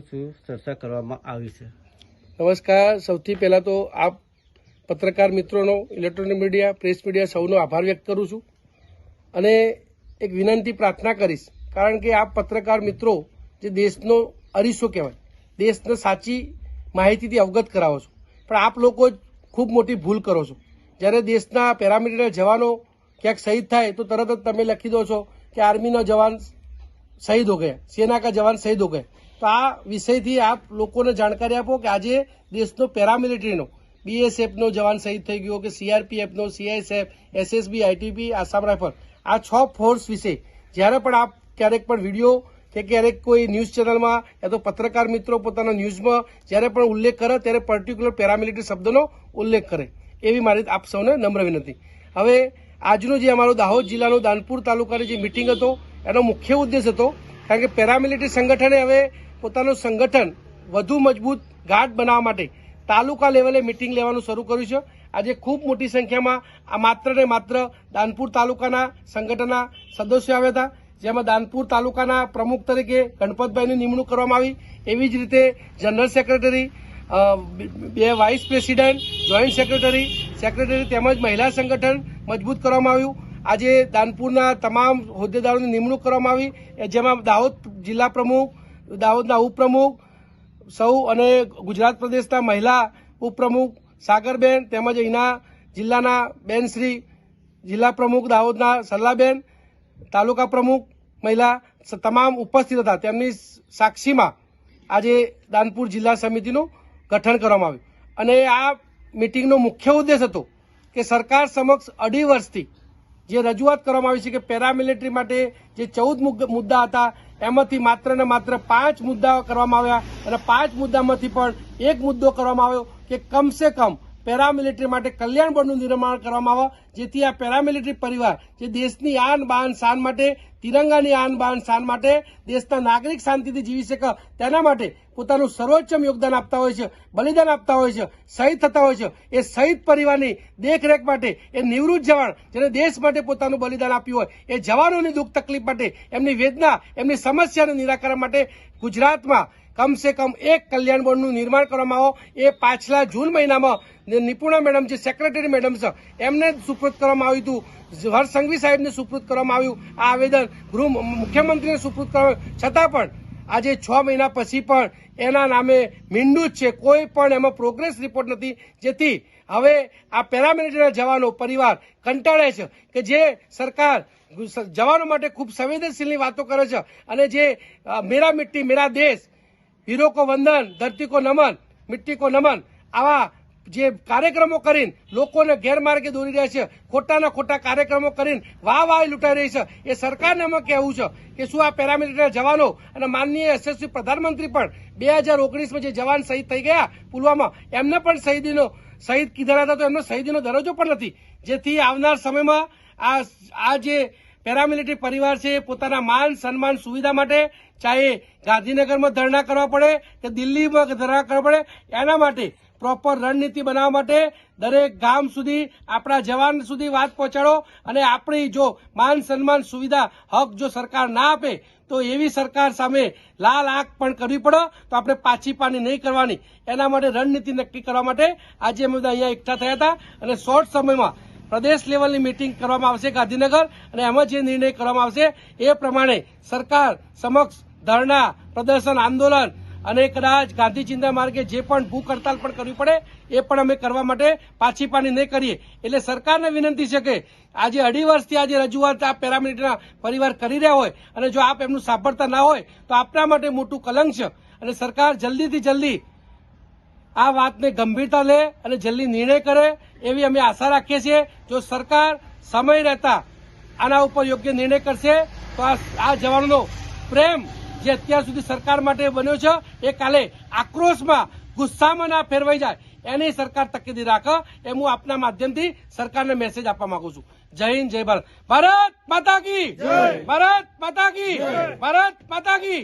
ચર્ચા કરવામાં આવી છે નમસ્કાર. સૌથી પહેલાં તો આપ પત્રકાર મિત્રોનો ઇલેક્ટ્રોનિક મીડિયા પ્રેસ મીડિયા સૌનો આભાર વ્યક્ત કરું છું. અને એક વિનંતી પ્રાર્થના કરીશ. કારણ કે આપ પત્રકાર મિત્રો, જે દેશનો અરીસો કહેવાય, દેશને સાચી માહિતીથી અવગત કરાવો છો. પણ આપ લોકો જ ખૂબ મોટી ભૂલ કરો છો. જ્યારે દેશના પેરામિલિટરી જવાનો ક્યાંક શહીદ થાય, તો તરત જ તમે લખી દો છો કે આર્મીનો જવાન શહીદ હો ગયા સેના કા જવાન શહીદ હો ગયા. તો આ વિષયથી આપ લોકોને જાણકારી આપો કે આજે દેશનો પેરામિલિટરીનો બીએસએફનો જવાન શહીદ થઈ ગયો કે સીઆરપીએફનો CISF SSB ITB Assam rifle આ છ ફોર્સ વિશે. જ્યારે પણ આપ ક્યારેક પણ વીડિયો કે ક્યારેક કોઈ ન્યૂઝ ચેનલમાં યા તો પત્રકાર મિત્રો પોતાના ન્યૂઝમાં જ્યારે પણ ઉલ્લેખ કરે ત્યારે પર્ટિક્યુલર પેરામિલિટરી શબ્દનો ઉલ્લેખ કરે. એવી મારી આપ સૌને નમ્ર વિનંતી. હવે આજનો જે અમારો દાહોદ જિલ્લાનો દાનપુર તાલુકાની જે મિટિંગ હતો, એનો મુખ્ય ઉદ્દેશ હતો, કારણ કે પેરામિલિટરી સંગઠને હવે પોતાનું સંગઠન વધુ મજબૂત ગાઢ બનાવવા માટે તાલુકા લેવલે મિટિંગ લેવાનું શરૂ કર્યું છે. આજે ખૂબ મોટી સંખ્યામાં આ માત્ર ને માત્ર દાનપુર તાલુકાના સંગઠનના સદસ્યો આવ્યા હતા. જેમાં દાનપુર તાલુકાના પ્રમુખ તરીકે ગણપતભાઈની નિમણૂક કરવામાં આવી. એવી જ રીતે જનરલ સેક્રેટરી બે vice president, joint secretary secretary તેમજ મહિલા સંગઠન મજબૂત કરવામાં આવ્યું. આજે દાનપુરના તમામ હોદ્દેદારોની નિમણૂક કરવામાં આવી. જેમાં દાહોદ જિલ્લા પ્રમુખ દાહોદના ઉપપ્રમુખ, સૌ અને ગુજરાત પ્રદેશના મહિલા ઉપપ્રમુખ સાગરબેન તેમજ અહીંના જિલ્લાના બેન શ્રી જિલ્લા પ્રમુખ દાહોદના સલ્લાબેન, તાલુકા પ્રમુખ મહિલા તમામ ઉપસ્થિત હતા. તેમની સાક્ષીમાં આજે દાનપુર જિલ્લા સમિતિનું ગઠન કરવામાં આવ્યું. અને આ મિટિંગનો મુખ્ય ઉદ્દેશ હતો કે સરકાર સમક્ષ અઢી વર્ષથી જે રજૂઆત કરવામાં આવી છે કે પેરામિલિટરી માટે જે ચૌદ મુદ્દા હતા એમાંથી માત્ર ને માત્ર પાંચ મુદ્દાઓ કરવામાં આવ્યા. અને પાંચ મુદ્દામાંથી પણ એક મુદ્દો કરવામાં આવ્યો કે કમસે કમ પેરામિલિટરી માટે કલ્યાણ બોર્ડનું નિર્માણ કરવામાં આવે. જેથી આ પેરામિલિટરી પરિવાર જે દેશની આન બાન શાન માટે, તિરંગાની આન બાન શાન માટે, દેશના નાગરિક શાંતિથી જીવી શકે, તેના માટે પોતાનું સર્વોચ્ચમ યોગદાન આપતા હોય છે, બલિદાન આપતા હોય છે, શહીદ થતા હોય છે. એ શહીદ પરિવારની દેખરેખ માટે, એ નિવૃત્ત જવાન જેને દેશ માટે પોતાનું બલિદાન આપ્યું હોય, એ જવાનોની દુઃખ તકલીફ માટે, એમની વેદના, એમની સમસ્યાનું નિરાકરણ માટે ગુજરાતમાં કમસે કમ એક કલ્યાણ બોર્ડનું નિર્માણ કરવામાં આવો. એ પાછલા જૂન મહિનામાં નિપુણા મેડમ જે સેક્રેટરી મેડમ છે, એમને સુપ્રત કરવામાં આવ્યું હતું. હર્ષ સંઘવી સાહેબને સુપ્રત કરવામાં આવ્યું. આ આવેદન ગૃહ મુખ્યમંત્રીને સુપ્રત કરવામાં છતાં પણ આજે છ મહિના પછી પણ એના નામે મીંડું જ છે. કોઈ પણ એમાં પ્રોગ્રેસ રિપોર્ટ નથી. જેથી હવે આ પેરામિલિટરીના જવાનો પરિવાર કંટાળે છે કે જે સરકાર જવાનો માટે ખૂબ સંવેદનશીલની વાતો કરે છે અને જે મેરા મિટ્ટી, મેરા દેશ હીરો કો વંદન, ધરતી કો નમન, મિટ્ટી કો નમન. આવા જે કાર્યક્રમો કરીને લોકોને ગેરમાર્ગે દોરી રહ્યા છે, ખોટાના ખોટા કાર્યક્રમો કરીને વાહ વાહ લૂંટાઈ રહી છે. એ સરકારને અમે કહેવું છે કે શું આ પેરામિલિટરી જવાનો અને માનનીય યશસ્વી પ્રધાનમંત્રી પણ બે હજાર ઓગણીસમાં જે જવાન શહીદ થઈ ગયા પુલવામા, એમને પણ શહીદીનો, શહીદ કીધેલા હતા તો એમનો શહીદીનો દરજ્જો પણ નથી. જેથી આવનાર સમયમાં આ આ જે પેરામિલિટરી પરિવાર છે પોતાના માન, સન્માન, સુવિધા માટે ચાહે ગાંધીનગરમાં ધરણા કરવા પડે, કે દિલ્હીમાં ધરણા કરવા પડે, એના માટે પ્રોપર રણનીતિ બનાવવા માટે દરેક ગામ સુધી, આપણા જવાન સુધી વાત પહોંચાડો. અને આપણી જો માન, સન્માન, સુવિધા, હક જો સરકાર ના આપે, તો એવી સરકાર સામે લાલ આંખ પણ કરવી પડે, તો આપણે પાછી પાની નહીં કરવાની. એના માટે રણનીતિ નક્કી કરવા માટે આજે અમે બધા અહીંયા એકઠા થયા હતા. અને શોર્ટ સમયમાં પ્રદેશ લેવલની મિટિંગ કરવામાં આવશે ગાંધીનગર અને એમાં જે નિર્ણય કરવામાં આવશે એ પ્રમાણે સરકાર સમક્ષ ધરણા, પ્રદર્શન, આંદોલન અને કદાચ ગાંધી ચિંતા માર્ગે જે પણ ભૂખ હડતાલ પણ કરવી પડે, એ પણ અમે કરવા માટે પાછી પાણી નહીં કરીએ. એટલે સરકારને વિનંતી છે કે આજે અઢી વર્ષથી આજે રજૂઆત આ પેરામિલિટરીના પરિવાર કરી રહ્યા હોય અને જો આપ એમનું સાંભળતા ના હોય, તો આપના માટે મોટું કલંક છે અને સરકાર જલ્દીથી જલ્દી આ વાતને ગંભીરતા લે અને જલ્દી નિર્ણય કરે એવી અમે આશા રાખીએ છીએ. જો સરકાર સમય રહેતા આના ઉપર યોગ્ય નિર્ણય કરશે તો આ જવાનોનો પ્રેમ જે અત્યાર સુધી સરકાર માટે બન્યો છે એ કાલે આક્રોશમાં ગુસ્સામાં ના ફેરવાઈ જાય એની સરકાર તકેદી રાખે એમ હું આપના માધ્યમથી સરકારને મેસેજ આપવા માંગુ છું. જય હિન્દ જય ભારત. ભારત માતા કી! ભારત માતા કી! ભારત માતા કી!